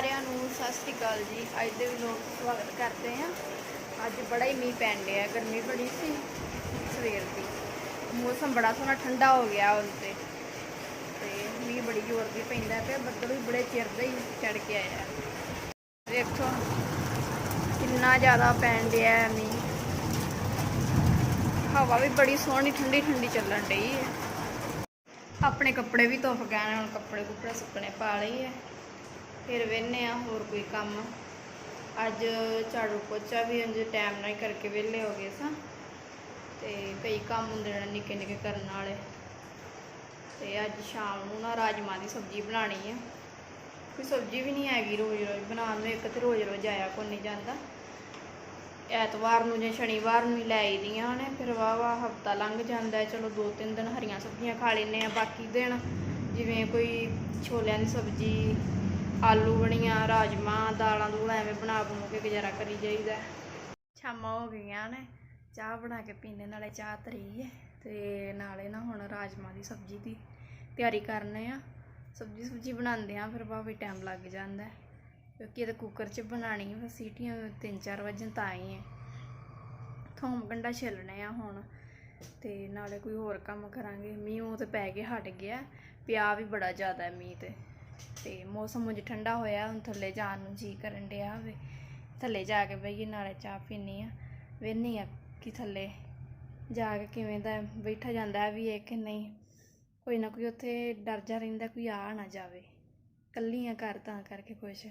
ਸਾਰਿਆਂ ਨੂੰ ਸਤਿ ਸ੍ਰੀ ਅਕਾਲ ਜੀ। ਅੱਜ ਦੇ ਵਲੋਗ ਸਵਾਗਤ ਕਰਦੇ ਹਾਂ। ਅੱਜ ਬੜਾ ਹੀ ਮੀਂਹ ਪੈਣ ਡਿਆ, ਗਰਮੀ ਬੜੀ ਸੀ ਸਵੇਰ ਦੀ। ਮੌਸਮ ਬੜਾ ਸੋਹਣਾ ਠੰਡਾ ਹੋ ਗਿਆ ਹੁਣ ਤੇ। ਮੀਂਹ ਬੜੀ ਜ਼ੋਰ ਦੀ ਪੈਂਦਾ ਪਿਆ, ਬੱਦਲ ਵੀ ਬੜੇ ਚਿਰ ਦਾ ਹੀ ਚੜ ਕੇ ਆਇਆ ਦੇਖੋ ਕਿੰਨਾ ਜ਼ਿਆਦਾ ਪੈਣ ਡਿਆ ਹੈ ਮੀਂਹ। ਹਵਾ ਵੀ ਬੜੀ ਸੋਹਣੀ ਠੰਡੀ ਠੰਡੀ ਚੱਲਣ ਡਈ ਹੈ। ਆਪਣੇ ਕੱਪੜੇ ਵੀ ਧੁੱਪ ਗਏ ਨੇ, ਹੁਣ ਕੱਪੜੇ ਕੁਪੜੇ ਸੁੱਕਣੇ ਪਾ ਲਈ ਹੈ। ਫਿਰ ਵੇਨੇ ਆ, ਹੋਰ ਕੋਈ ਕੰਮ। ਅੱਜ ਝਾੜੂ ਪੋਚਾ ਵੀ ਅੰਜ ਟਾਈਮ ਨਾਲ ਹੀ ਕਰਕੇ ਵਿਹਲੇ ਹੋ ਗਏ ਸਾਂ। ਤੇ ਕਈ ਕੰਮ ਹੁੰਦੇ ਨੇ ਨਿੱਕੇ ਨਿੱਕੇ ਕਰਨ ਵਾਲੇ। ਤੇ ਅੱਜ ਸ਼ਾਮ ਨੂੰ ਨਾ ਰਾਜਮਾ ਦੀ ਸਬਜ਼ੀ ਬਣਾਣੀ ਹੈ ਕੋਈ ਸਬਜ਼ੀ ਵੀ ਨਹੀਂ ਹੈਗੀ ਰੋਜ਼ ਰੋਜ਼, ਬਣਾਉਣ ਨੂੰ ਇੱਕ ਤੇ ਰੋਜ਼ ਰੋਜ਼ ਆਇਆ ਕੋਈ ਨਹੀਂ ਜਾਂਦਾ। ਐਤਵਾਰ ਨੂੰ ਜਾਂ ਸ਼ਨੀਵਾਰ ਨੂੰ ਹੀ ਲੈ ਆਈਦੀਆਂ ਨੇ, ਫਿਰ ਵਾਹ ਵਾਹ ਹਫਤਾ ਲੰਘ ਜਾਂਦਾ ਚਲੋ ਦੋ ਤਿੰਨ ਦਿਨ ਹਰੀਆਂ ਸਬਜ਼ੀਆਂ ਖਾ ਲੈਂਦੇ ਆ ਬਾਕੀ ਦਿਨ ਜਿਵੇਂ ਕੋਈ ਛੋਲਿਆਂ ਦੀ ਸਬਜ਼ੀ ਆਲੂ ਬਣੀਆਂ, ਰਾਜਮਾ, ਦਾਲਾਂ ਦੂਲਾਂ ਐਵੇਂ ਬਣਾ ਬਣੂ ਕੇ ਗੁਜ਼ਾਰਾ ਕਰੀ ਜਾਈਦਾ। ਸ਼ਾਮਾਂ ਹੋ ਗਈਆਂ ਨੇ, ਚਾਹ ਬਣਾ ਕੇ ਪੀਂਦੇ, ਨਾਲੇ ਚਾਹ ਤਰੀ ਹੈ ਤੇ ਨਾਲੇ ਨਾ ਹੁਣ ਰਾਜਮਾ ਦੀ ਸਬਜ਼ੀ ਦੀ ਤਿਆਰੀ ਕਰਨੇ ਆ। ਸਬਜ਼ੀ ਸੁਬਜ਼ੀ ਬਣਾਉਂਦੇ ਆ, ਫਿਰ ਭਾਵੇਂ ਟਾਈਮ ਲੱਗ ਜਾਂਦਾ ਕਿਉਂਕਿ ਇਹ ਤਾਂ ਕੁੱਕਰ 'ਚ ਬਣਾਣੀ ਫਿਰ ਸੀਟੀਆਂ ਤਿੰਨ ਚਾਰ ਵਜਨ ਤਾਂ ਹੀ ਹੈ ਥੋਮ ਗੰਡਾ ਛਿੱਲਣੇ ਆ ਹੁਣ, ਤੇ ਨਾਲੇ ਕੋਈ ਹੋਰ ਕੰਮ ਕਰਾਂਗੇ। ਮੀਂਹ ਉਹ ਤੇ ਪੈ ਕੇ ਹਟ ਗਿਆ, ਪਿਆ ਵੀ ਬੜਾ ਜ਼ਿਆਦਾ ਮੀਂਹ ਤੇ। ਤੇ ਮੌਸਮ ਉਂਝ ਠੰਡਾ ਹੋਇਆ, ਹੁਣ ਥੱਲੇ ਜਾਣ ਨੂੰ ਜੀ ਕਰਨ ਡਿਆ ਹੋਵੇ ਥੱਲੇ ਜਾ ਕੇ ਬਈਏ ਨਾਲੇ ਚਾਹ ਪੀਣੀ ਆ। ਵੇਹਨੀ ਆ ਕਿ ਥੱਲੇ ਜਾ ਕੇ ਕਿਵੇਂ ਦਾ ਬੈਠਾ ਜਾਂਦਾ ਵੀ ਇਹ ਕਿ ਨਹੀਂ। ਕੋਈ ਨਾ ਕੋਈ ਉੱਥੇ ਡਰ ਜਾ ਰਹਿੰਦਾ, ਕੋਈ ਆ ਨਾ ਜਾਵੇ। ਕੱਲੀ ਆ ਘਰ ਤਾਂ ਕਰਕੇ ਕੁਛ